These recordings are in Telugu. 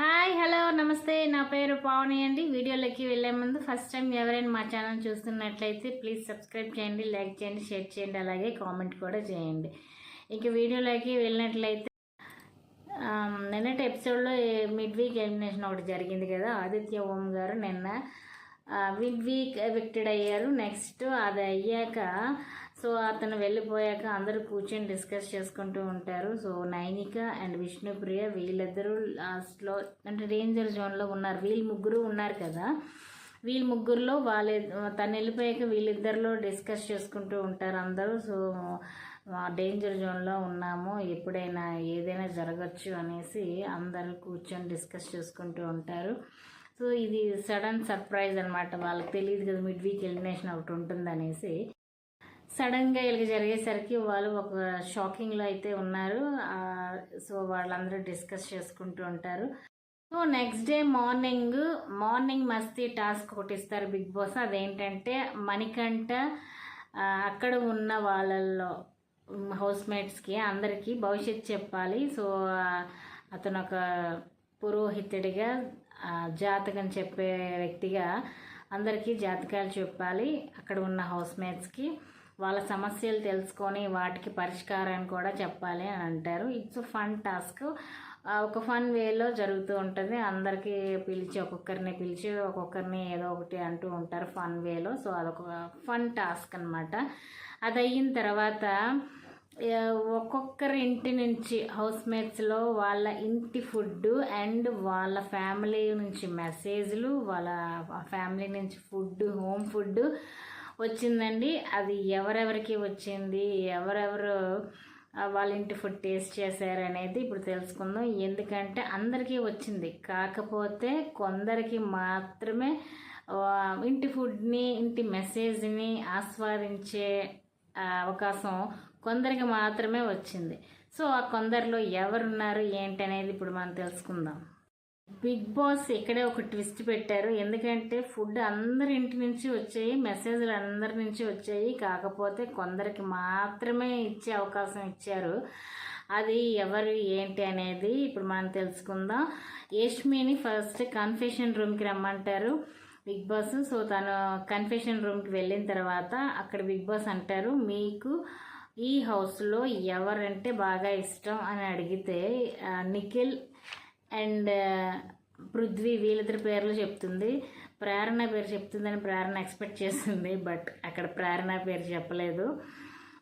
హాయ్ హలో నమస్తే. నా పేరు పావని అండి. వీడియోలోకి వెళ్ళే ముందు ఫస్ట్ టైం ఎవరైనా మా ఛానల్ చూస్తున్నట్లయితే ప్లీజ్ సబ్స్క్రైబ్ చేయండి లైక్ చేయండి షేర్ చేయండి అలాగే కామెంట్ కూడా చేయండి. ఇక వీడియోలోకి వెళ్ళినట్లయితే నిన్నటి ఎపిసోడ్లో మిడ్ వీక్ ఎలిమినేషన్ ఒకటి జరిగింది కదా ఆదిత్య ఓం గారు నిన్న మిడ్ వీక్ ఎవిక్టెడ్ అయ్యారు. నెక్స్ట్ అది అయ్యాక సో అతను వెళ్ళిపోయాక అందరూ కూర్చొని డిస్కస్ చేసుకుంటూ ఉంటారు. సో నైనిక అండ్ విష్ణుప్రియ వీళ్ళిద్దరూ లాస్ట్లో అంటే డేంజర్ జోన్లో ఉన్నారు. వీళ్ళు ముగ్గురు ఉన్నారు కదా. వీళ్ళ ముగ్గురులో వాళ్ళ తను వెళ్ళిపోయాక వీళ్ళిద్దరిలో డిస్కస్ చేసుకుంటూ ఉంటారు అందరూ. సో డేంజర్ జోన్లో ఉన్నాము. ఎప్పుడైనా ఏదైనా జరగచ్చు అనేసి అందరూ కూర్చొని డిస్కస్ చేసుకుంటూ ఉంటారు. సో ఇది సడన్ సర్ప్రైజ్ అనమాట వాళ్ళకి తెలియదు కదా మిడ్ వీక్ ఎలిమినేషన్ ఒకటి ఉంటుందనేసి. సడన్గా ఇలా జరిగేసరికి వాళ్ళు ఒక షాకింగ్లో అయితే ఉన్నారు. సో వాళ్ళందరూ డిస్కస్ చేసుకుంటూ ఉంటారు. So next day morning morning మస్తీ టాస్క్ ఒకటి ఇస్తారు బిగ్ బాస్. అదేంటంటే మణికంఠ అక్కడ ఉన్న వాళ్ళల్లో హౌస్మేట్స్కి అందరికీ భవిష్యత్తు చెప్పాలి. సో అతను ఒక పురోహితుడిగా జాతకం చెప్పే వ్యక్తిగా అందరికీ జాతకాలు చెప్పాలి అక్కడ ఉన్న హౌస్ మేట్స్కి వాళ్ళ సమస్యలు తెలుసుకొని వాటికి పరిష్కారాన్ని కూడా చెప్పాలి అని అంటారు. ఇట్స్ ఫన్ టాస్క్ ఒక ఫన్ వేలో జరుగుతూ ఉంటుంది. అందరికీ పిలిచి ఒక్కొక్కరిని పిలిచి ఒక్కొక్కరిని ఏదో ఒకటి అంటూ ఉంటారు ఫన్ వేలో సో అదొక ఫన్ టాస్క్ అనమాట అది అయిన తర్వాత ఒక్కొక్కరి ఇంటి నుంచి హౌస్ మేట్స్లో వాళ్ళ ఇంటి ఫుడ్ అండ్ వాళ్ళ ఫ్యామిలీ నుంచి మెసేజ్లు వాళ్ళ ఫ్యామిలీ నుంచి ఫుడ్ హోమ్ ఫుడ్ వచ్చిందండి. అది ఎవరెవరికి వచ్చింది ఎవరెవరు వాళ్ళ ఇంటి ఫుడ్ టేస్ట్ చేశారు అనేది ఇప్పుడు తెలుసుకుందాం. ఎందుకంటే అందరికీ వచ్చింది. కాకపోతే కొందరికి మాత్రమే ఇంటి ఫుడ్ని ఇంటి మెసేజ్ని ఆస్వాదించే అవకాశం కొందరికి మాత్రమే వచ్చింది. సో ఆ కొందరిలో ఎవరున్నారు ఏంటి అనేది ఇప్పుడు మనం తెలుసుకుందాం. బిగ్ బాస్ ఇక్కడే ఒక ట్విస్ట్ పెట్టారు. ఎందుకంటే ఫుడ్ అందరి ఇంటి నుంచి వచ్చాయి మెసేజ్లు అందరి నుంచి వచ్చాయి. కాకపోతే కొందరికి మాత్రమే ఇచ్చే అవకాశం ఇచ్చారు. అది ఎవరు ఏంటి అనేది ఇప్పుడు మనం తెలుసుకుందాం. యష్మిని ఫస్ట్ కన్ఫెషన్ రూమ్కి రమ్మంటారు బిగ్ బాస్. సో తను కన్ఫెషన్ రూమ్కి వెళ్ళిన తర్వాత అక్కడ బిగ్ బాస్ అంటారు మీకు ఈ హౌస్లో ఎవరంటే బాగా ఇష్టం? అని అడిగితే నిఖిల్ అండ్ పృథ్వీ వీళ్ళిద్దరి పేర్లు చెప్తుంది. ప్రేరణ పేరు చెప్తుందని ప్రేరణ ఎక్స్పెక్ట్ చేసింది బట్ అక్కడ ప్రేరణ పేరు చెప్పలేదు.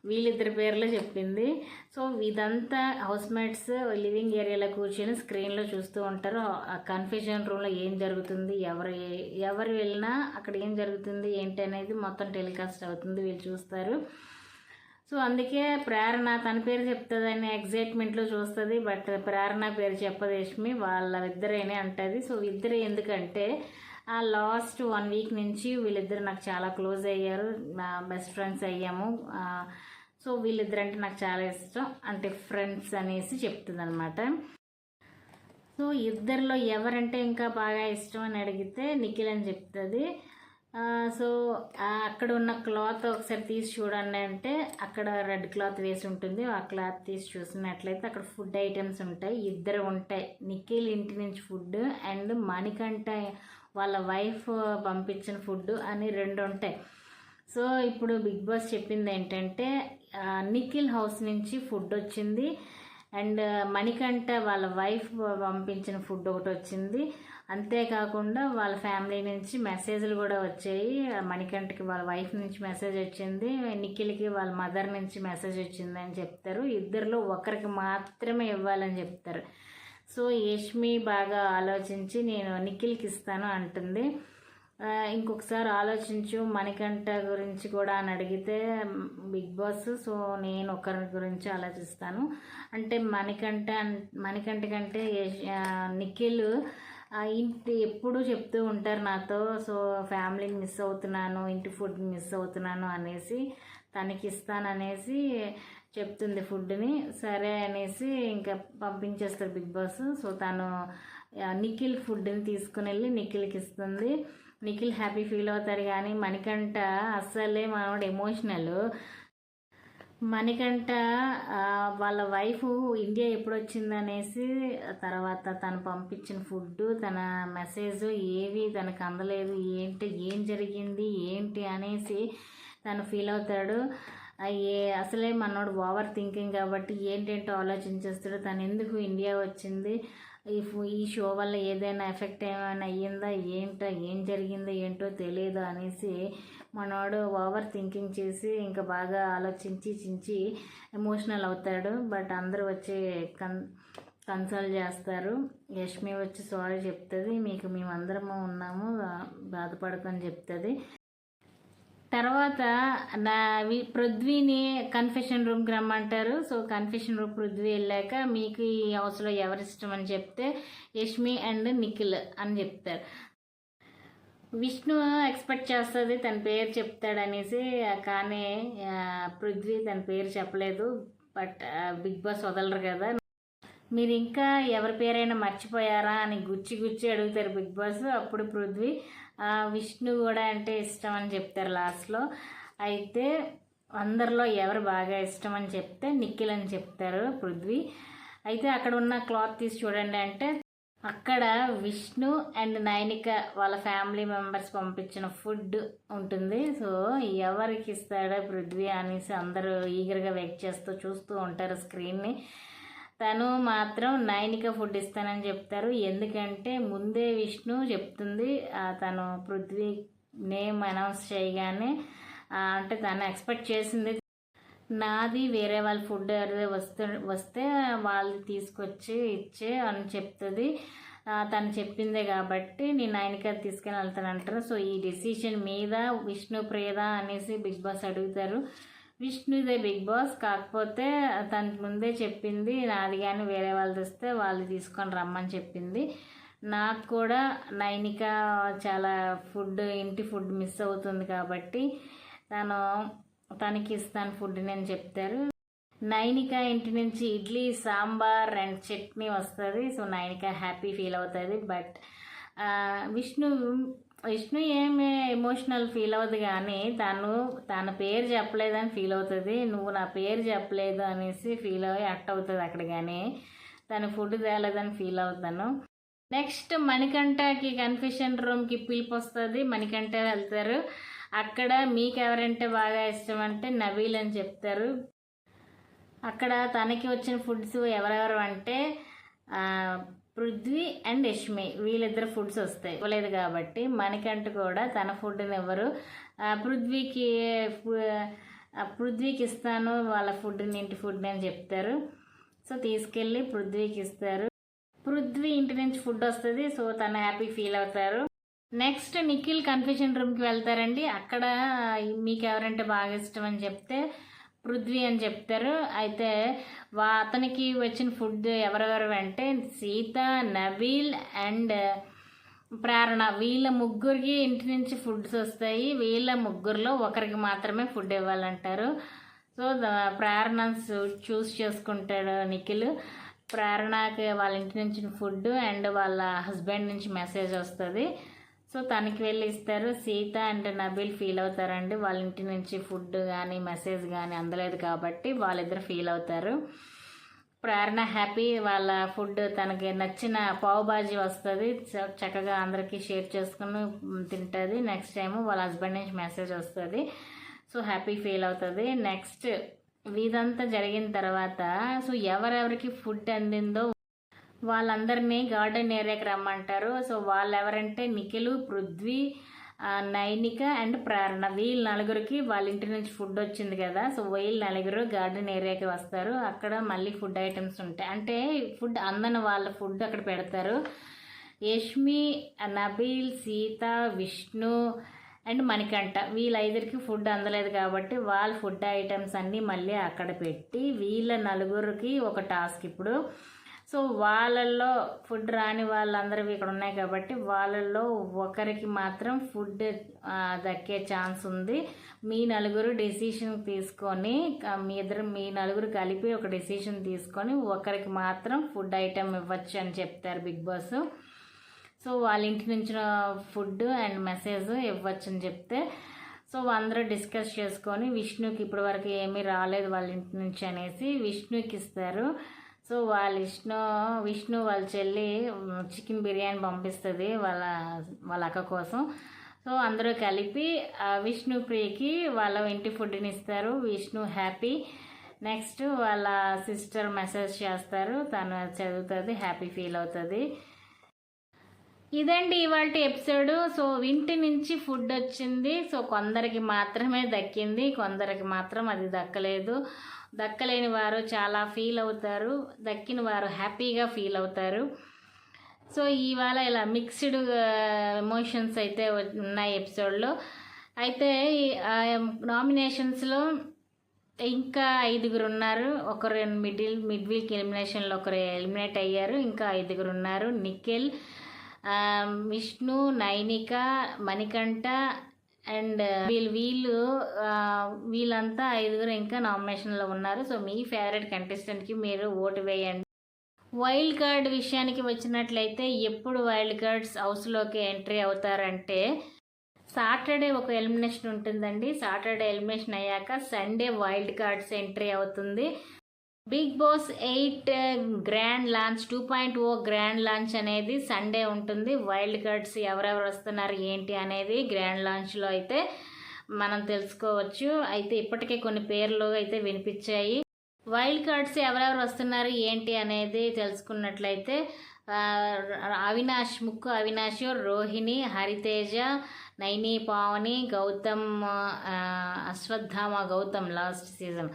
వీళ్ళిద్దరి పేర్లు చెప్పింది. సో ఇదంతా హౌస్ మేట్స్ లివింగ్ ఏరియాలో కూర్చొని స్క్రీన్లో చూస్తూ ఉంటారు. ఆ కన్ఫ్యూజన్ రూమ్లో ఏం జరుగుతుంది ఎవరు ఎవరు వెళ్ళినా అక్కడ ఏం జరుగుతుంది ఏంటి అనేది మొత్తం టెలికాస్ట్ అవుతుంది వీళ్ళు చూస్తారు. సో అందుకే ప్రేరణ తన పేరు చెప్తుందని ఎగ్జైట్మెంట్లో చూస్తుంది బట్ ప్రేరణ పేరు చెప్పదు యష్మి. వాళ్ళ ఇద్దరేనే అంటుంది. సో ఇద్దరు ఎందుకంటే ఆ లాస్ట్ వన్ వీక్ నుంచి వీళ్ళిద్దరు నాకు చాలా క్లోజ్ అయ్యారు. నా బెస్ట్ ఫ్రెండ్స్ అయ్యాము. సో వీళ్ళిద్దరు అంటే నాకు చాలా ఇష్టం. అంటే ఫ్రెండ్స్ అనేసి చెప్తుంది అనమాట సో ఇద్దరిలో ఎవరంటే ఇంకా బాగా ఇష్టం అని అడిగితే నిఖిల్ అని చెప్తుంది. సో అక్కడ ఉన్న క్లాత్ ఒకసారి తీసి చూడండి అంటే అక్కడ రెడ్ క్లాత్ వేసి ఉంటుంది. ఆ క్లాత్ తీసి చూసినట్లయితే అక్కడ ఫుడ్ ఐటమ్స్ ఉంటాయి. ఇద్దరు ఉంటాయి. నిఖిల్ ఇంటి నుంచి ఫుడ్ అండ్ మణికంఠ వాళ్ళ వైఫ్ పంపించిన ఫుడ్ అని రెండు ఉంటాయి. సో ఇప్పుడు బిగ్ బాస్ చెప్పింది ఏంటంటే నిఖిల్ హౌస్ నుంచి ఫుడ్ వచ్చింది అండ్ మణికంఠ వాళ్ళ వైఫ్ పంపించిన ఫుడ్ ఒకటి వచ్చింది. అంతేకాకుండా వాళ్ళ ఫ్యామిలీ నుంచి మెసేజ్లు కూడా వచ్చాయి. మణికంఠకి వాళ్ళ వైఫ్ నుంచి మెసేజ్ వచ్చింది. నిఖిల్కి వాళ్ళ మదర్ నుంచి మెసేజ్ వచ్చింది అని చెప్తారు. ఇద్దరిలో ఒకరికి మాత్రమే ఇవ్వాలని చెప్తారు. సో యష్మి బాగా ఆలోచించి నేను నిఖిల్కి ఇస్తాను అంటుంది. ఇంకొకసారి ఆలోచించు మణికంఠ గురించి కూడా అని అడిగితే బిగ్ బాస్ సో నేను ఒకరి గురించి ఆలోచిస్తాను. అంటే మణికంఠ అన్- మణికంఠ కంటే నిఖిల్ ఇంటి ఎప్పుడూ చెప్తూ ఉంటారు నాతో సో ఫ్యామిలీని మిస్ అవుతున్నాను ఇంటి ఫుడ్ మిస్ అవుతున్నాను అనేసి తనకి ఇస్తాననేసి చెప్తుంది ఫుడ్ని. సరే అనేసి ఇంకా పంపించేస్తారు బిగ్ బాస్. సో తను నిఖిల్ ఫుడ్ని తీసుకుని వెళ్ళి నిఖిల్కి ఇస్తుంది నిఖిల్ హ్యాపీ ఫీల్ అవుతారు కానీ మణికంఠ అస్సలే మనవాడు ఎమోషనల్. మణికంఠ వాళ్ళ వైఫ్ ఇండియా ఎప్పుడు వచ్చిందనేసి తర్వాత తను పంపించిన ఫుడ్ తన మెసేజ్ ఏవి తనకు అందలేదు ఏంటి ఏం జరిగింది ఏంటి అనేసి తను ఫీల్ అవుతాడు. ఏ అసలే మనోడు ఓవర్ థింకింగ్ కాబట్టి ఏంటేంటో ఆలోచించేస్తాడు. తను ఎందుకు ఇండియా వచ్చింది? ఈ ఈ షో వల్ల ఏదైనా ఎఫెక్ట్ ఏమైనా అయ్యిందా? ఏంటో? ఏం జరిగిందో? ఏంటో తెలియదు అనేసి మనోడు ఓవర్ థింకింగ్ చేసి ఇంకా బాగా ఆలోచించి చించి ఎమోషనల్ అవుతాడు. బట్ అందరూ వచ్చి కన్ కన్సల్ట్ చేస్తారు. యష్మి వచ్చి సారీ చెప్తుంది. మీకు మేమందరము ఉన్నాము. బాధపడకని చెప్తుంది. తర్వాత నా వి- పృథ్వీని కన్ఫెషన్ రూమ్కి రమ్మంటారు. సో కన్ఫెషన్ రూమ్ పృథ్వీ వెళ్ళాక మీకు ఈ హౌస్లో ఎవరిష్టం అని చెప్తే యష్మి అండ్ నిఖిల్ అని చెప్తారు. విష్ణు ఎక్స్పెక్ట్ చేస్తుంది తన పేరు చెప్తాడనేసి కానీ పృథ్వీ తన పేరు చెప్పలేదు. బట్ బిగ్ బాస్ వదలరు కదా. మీరు ఇంకా ఎవరి పేరైనా మర్చిపోయారా అని గుచ్చి గుచ్చి అడుగుతారు బిగ్ బాస్. అప్పుడు పృథ్వీ ఆ, విష్ణు కూడా అంటే ఇష్టం అని చెప్తారు లాస్ట్లో అయితే అందరిలో ఎవరు బాగా ఇష్టం అని చెప్తే నిఖిల్ అని చెప్తారు పృథ్వీ. అయితే అక్కడ ఉన్న క్లాత్ తీసి చూడండి అంటే అక్కడ విష్ణు అండ్ నైనిక వాళ్ళ ఫ్యామిలీ మెంబర్స్ పంపించిన ఫుడ్ ఉంటుంది. సో ఎవరికి ఇస్తాడో పృథ్వీ అనేసి అందరూ ఈగర్గా వెయిట్ చేస్తూ చూస్తూ ఉంటారు స్క్రీన్ని తను మాత్రం నైనిక ఫుడ్ ఇస్తానని చెప్తారు. ఎందుకంటే ముందే విష్ణు చెప్తుంది తను పృథ్వీ నేమ్ అనౌన్స్ చేయగానే అంటే తను ఎక్స్పెక్ట్ చేసింది నాది వేరే వాళ్ళ ఫుడ్ ఎవరిది వస్తే వస్తే వాళ్ళు తీసుకొచ్చి ఇచ్చే అని చెప్తుంది. తను చెప్పిందే కాబట్టి నేను ఆయనకి తీసుకెళ్ళి వెళ్తాను అంటారు సో ఈ డెసిషన్ మీద విష్ణు ప్రియద అనేసి బిగ్ బాస్ అడుగుతారు. విష్ణుదే బిగ్ బాస్ కాకపోతే తనకు ముందే చెప్పింది నాది కానీ వేరే వాళ్ళు తెస్తే వాళ్ళు తీసుకొని రమ్మని చెప్పింది. నాకు కూడా నైనిక చాలా ఫుడ్ ఇంటి ఫుడ్ మిస్ అవుతుంది కాబట్టి తను తనకి ఇస్తాను ఫుడ్ నేను చెప్తారు. నైనిక ఇంటి నుంచి ఇడ్లీ సాంబార్ అండ్ చట్నీ వస్తుంది. సో నైనిక హ్యాపీ ఫీల్ అవుతుంది. బట్ విష్ణు విష్ణు ఏమి ఎమోషనల్ ఫీల్ అవ్వదు కానీ తను తన పేరు చెప్పలేదని ఫీల్ అవుతుంది. నువ్వు నా పేరు చెప్పలేదు అనేసి ఫీల్ అయ్యి అట్ అవుతుంది అక్కడ కానీ తను ఫుడ్ తేలేదని ఫీల్ అవుతాను. నెక్స్ట్ మణికంఠకి కన్ఫ్యూషన్ రూమ్కి పిలుపు వస్తుంది. మణికంఠ వెళ్తారు. అక్కడ మీకు ఎవరంటే బాగా ఇష్టం అంటే నవీల్ అని చెప్తారు. అక్కడ తనకి వచ్చిన ఫుడ్స్ ఎవరెవరు అంటే పృథ్వీ అండ్ యష్మి వీళ్ళిద్దరు ఫుడ్స్ వస్తాయి. ఇవ్వలేదు కాబట్టి మనకంటూ కూడా తన ఫుడ్ని ఎవరు పృథ్వీకి పృథ్వీకి ఇస్తాను వాళ్ళ ఫుడ్ని ఇంటి ఫుడ్ అని చెప్తారు. సో తీసుకెళ్ళి పృథ్వీకి ఇస్తారు. పృథ్వీ ఇంటి నుంచి ఫుడ్ వస్తుంది సో తను హ్యాపీ ఫీల్ అవుతారు. నెక్స్ట్ నిఖిల్ కన్ఫ్యూషన్ రూమ్కి వెళ్తారండి. అక్కడ మీకు ఎవరంటే బాగా ఇష్టం అని చెప్తే పృథ్వీ అని చెప్తారు. అయితే వా అతనికి వచ్చిన ఫుడ్ ఎవరెవరు అంటే సీత నబీల్ అండ్ ప్రేరణ. వీళ్ళ ముగ్గురికి ఇంటి నుంచి ఫుడ్స్ వస్తాయి. వీళ్ళ ముగ్గురులో ఒకరికి మాత్రమే ఫుడ్ ఇవ్వాలంటారు. సో ప్రేరణ చూస్ చేసుకుంటాడు నిఖిల్. ప్రేరణకి వాళ్ళ ఇంటి నుంచి ఫుడ్ అండ్ వాళ్ళ హస్బెండ్ నుంచి మెసేజ్ వస్తుంది. సో తనకి వెళ్ళి ఇస్తారు. సీత అండ్ నబీల్ ఫీల్ అవుతారండి. వాళ్ళ ఇంటి నుంచి ఫుడ్ కానీ మెసేజ్ కానీ అందలేదు కాబట్టి వాళ్ళిద్దరు ఫీల్ అవుతారు. ప్రేరణ హ్యాపీ వాళ్ళ ఫుడ్ తనకి నచ్చిన పావుబాజీ వస్తుంది. చ- చక్కగా అందరికీ షేర్ చేసుకుని తింటుంది. నెక్స్ట్ టైం వాళ్ళ హస్బెండ్ నుంచి మెసేజ్ వస్తుంది. సో హ్యాపీ ఫీల్ అవుతుంది. నెక్స్ట్ ఇదంతా జరిగిన తర్వాత సో ఎవరెవరికి ఫుడ్ అందిందో వాళ్ళందరినీ గార్డెన్ ఏరియాకి రమ్మంటారు. సో వాళ్ళు ఎవరంటే నిఖిలు పృథ్వీ నైనిక అండ్ ప్రేరణ. వీళ్ళ నలుగురికి వాళ్ళ ఇంటి నుంచి ఫుడ్ వచ్చింది కదా. సో వీళ్ళు నలుగురు గార్డెన్ ఏరియాకి వస్తారు. అక్కడ మళ్ళీ ఫుడ్ ఐటమ్స్ ఉంటాయి. అంటే ఫుడ్ అందని వాళ్ళ ఫుడ్ అక్కడ పెడతారు. యష్మి నబీల్ సీత విష్ణు అండ్ మణికంఠ. వీళ్ళ ఐదురికి ఫుడ్ అందలేదు కాబట్టి వాళ్ళ ఫుడ్ ఐటమ్స్ అన్నీ మళ్ళీ అక్కడ పెట్టి వీళ్ళ నలుగురికి ఒక టాస్క్ ఇప్పుడు సో వాళ్ళల్లో ఫుడ్ రాని వాళ్ళందరూ ఇక్కడ ఉన్నాయి కాబట్టి వాళ్ళల్లో ఒకరికి మాత్రం ఫుడ్ దక్కే ఛాన్స్ ఉంది. మీ నలుగురు డెసిషన్ తీసుకొని మీ ఇద్దరు మీ నలుగురు కలిపి ఒక డెసిషన్ తీసుకొని ఒకరికి మాత్రం ఫుడ్ ఐటెం ఇవ్వచ్చు అని చెప్తారు బిగ్ బాస్. సో వాళ్ళ ఇంటి నుంచి ఫుడ్ అండ్ మెసేజ్ ఇవ్వచ్చు అని చెప్తే సో అందరూ డిస్కస్ చేసుకొని విష్ణుకి ఇప్పటివరకు ఏమీ రాలేదు వాళ్ళ ఇంటి నుంచి అనేసి విష్ణుకి ఇస్తారు. సో వాళ్ళ విష్ణు విష్ణు వాళ్ళ చెల్లి చికెన్ బిర్యానీ పంపిస్తుంది వాళ్ళ వాళ్ళ అక్క కోసం. సో అందరూ కలిపి ఆ విష్ణుప్రియకి వాళ్ళ ఇంటి ఫుడ్ని ఇస్తారు. విష్ణు హ్యాపీ. నెక్స్ట్ వాళ్ళ సిస్టర్ మెసేజ్ చేస్తారు. తను చదువుతుంది హ్యాపీ ఫీల్ అవుతుంది. ఇదండి ఇవాళ ఎపిసోడ్. సో ఇంటి నుంచి ఫుడ్ వచ్చింది. సో కొందరికి మాత్రమే దక్కింది. కొందరికి మాత్రం అది దక్కలేదు. దక్కలేని వారు చాలా ఫీల్ అవుతారు. దక్కిన వారు హ్యాపీగా ఫీల్ అవుతారు. సో ఇవాళ ఇలా మిక్స్డ్ ఎమోషన్స్ uh, అయితే ఉన్నాయి ఎపిసోడ్లో అయితే నామినేషన్స్లో ఇంకా ఐదుగురు ఉన్నారు. ఒకరు మిడిల్ మిడ్ వీక్ ఎలిమినేషన్లో ఒకరు ఎలిమినేట్ అయ్యారు. ఇంకా ఐదుగురు ఉన్నారు. నిఖిల్ విష్ణు నైనిక మణికంఠ అండ్ వీళ్ళు వీళ్ళు వీళ్ళంతా ఐదుగురు ఇంకా నామినేషన్లో ఉన్నారు. సో మీ ఫేవరెట్ కంటెస్టెంట్కి మీరు ఓటు వేయండి. వైల్డ్ కార్డ్ విషయానికి వచ్చినట్లయితే ఎప్పుడు వైల్డ్ కార్డ్స్ హౌస్లోకి ఎంట్రీ అవుతారంటే సాటర్డే ఒక ఎలిమినేషన్ ఉంటుందండి. సాటర్డే ఎలిమినేషన్ అయ్యాక సండే వైల్డ్ కార్డ్స్ ఎంట్రీ అవుతుంది. Bigg Boss eight uh, grand launch two point O grand launch అనేది సండే ఉంటుంది. వైల్డ్ కార్డ్స్ ఎవరెవరు వస్తున్నారు ఏంటి అనేది గ్రాండ్ లాంచ్లో అయితే మనం తెలుసుకోవచ్చు. అయితే ఇప్పటికే కొన్ని పేర్లు అయితే వినిపించాయి. వైల్డ్ కార్డ్స్ ఎవరెవరు వస్తున్నారు ఏంటి అనేది తెలుసుకున్నట్లయితే Avinash Mukku Avinash Rohini Hariteja Nayani Pavani Gautham Ashwathama Gautham last season.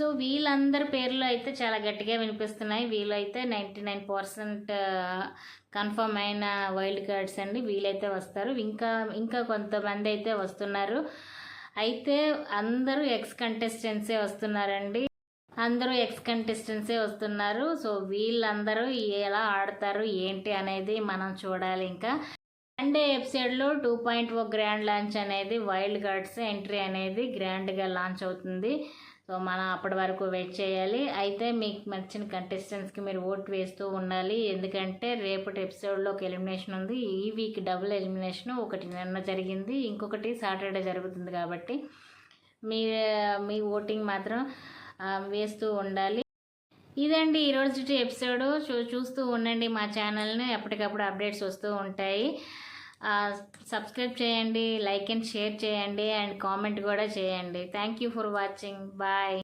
So వీళ్ళందరి పేర్లు అయితే చాలా గట్టిగా వినిపిస్తున్నాయి. వీళ్ళైతే నైంటీ నైన్ పర్సెంట్ కన్ఫర్మ్ అయిన వైల్డ్ కార్డ్స్ అండి. వీలైతే వస్తారు. ఇంకా ఇంకా కొంతమంది అయితే వస్తున్నారు. అయితే అందరూ ఎక్స్ కంటెస్టెంట్సే వస్తున్నారండి. అందరూ ఎక్స్ కంటెస్టెంట్సే వస్తున్నారు. సో వీళ్ళందరూ ఎలా ఆడతారు ఏంటి అనేది మనం చూడాలి ఇంకా. సండే ఎపిసోడ్లో two point O grand launch అనేది వైల్డ్ కార్డ్స్ ఎంట్రీ అనేది గ్రాండ్గా లాంచ్ అవుతుంది. సో మనం అప్పటి వరకు వెయిట్ చేయాలి. అయితే మీకు నచ్చిన కంటెస్టెంట్స్కి మీరు ఓట్ వేస్తూ ఉండాలి. ఎందుకంటే రేపటి ఎపిసోడ్లో ఒక ఎలిమినేషన్ ఉంది. ఈ వీక్ డబుల్ ఎలిమినేషన్ ఒకటి నిన్న జరిగింది. ఇంకొకటి సాటర్డే జరుగుతుంది కాబట్టి మీ మీ ఓటింగ్ మాత్రం వేస్తూ ఉండాలి. ఇదండి ఈరోజు ఎపిసోడ్ చూ చూస్తూ ఉండండి మా ఛానల్ని ఎప్పటికప్పుడు అప్డేట్స్ వస్తూ ఉంటాయి. సబ్స్క్రైబ్ చేయండి లైక్ అండ్ షేర్ చేయండి అండ్ కామెంట్ కూడా చేయండి. Thank you for watching bye